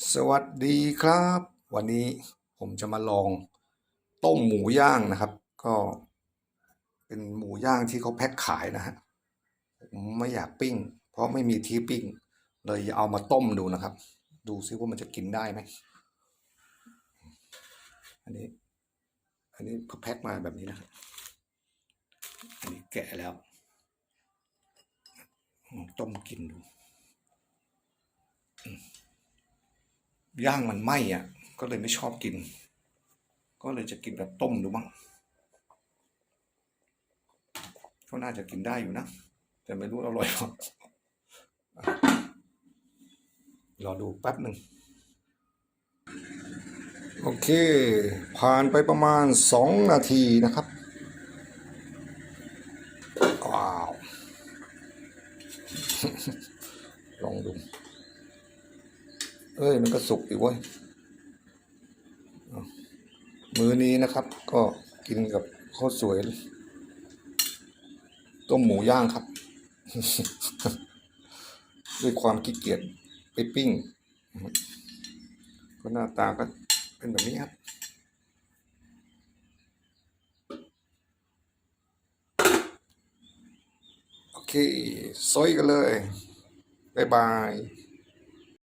สวัสดีครับ วันนี้ผมจะมาลองต้มหมูย่างนะครับ ก็เป็นหมูย่างที่เขาแพ็คขายนะฮะผมไม่อยากปิ้ง เพราะไม่มีที่ปิ้ง เลยเอามาต้มดูนะครับ ดูซิว่ามันจะกินได้ไหมอันนี้ อันนี้เขาแพ็คมาแบบนี้นะครับอันนี้แกะแล้ว ต้มกินดู ย่างมันไหม้อะ ก็เลยไม่ชอบกิน ก็เลยจะกินแบบต้มดูบ้างก็น่าจะกินได้อยู่นะ แต่ไม่รู้อร่อยหรอกอะรอดูแป๊บหนึ่งโอเค ผ่านไปประมาณสองนาทีนะครับ ว้าว ลองดู เอ้ยมันก็สุกอีกเว้ยมื้อนี้นะครับ ก็กินกับข้าวสวยต้มหมูย่างครับ ด้วยความขี้เกียจไปปิ้งก็หน้าตาก็เป็นแบบนี้ครับโอเคซอยกันเลย บ๊ายบาย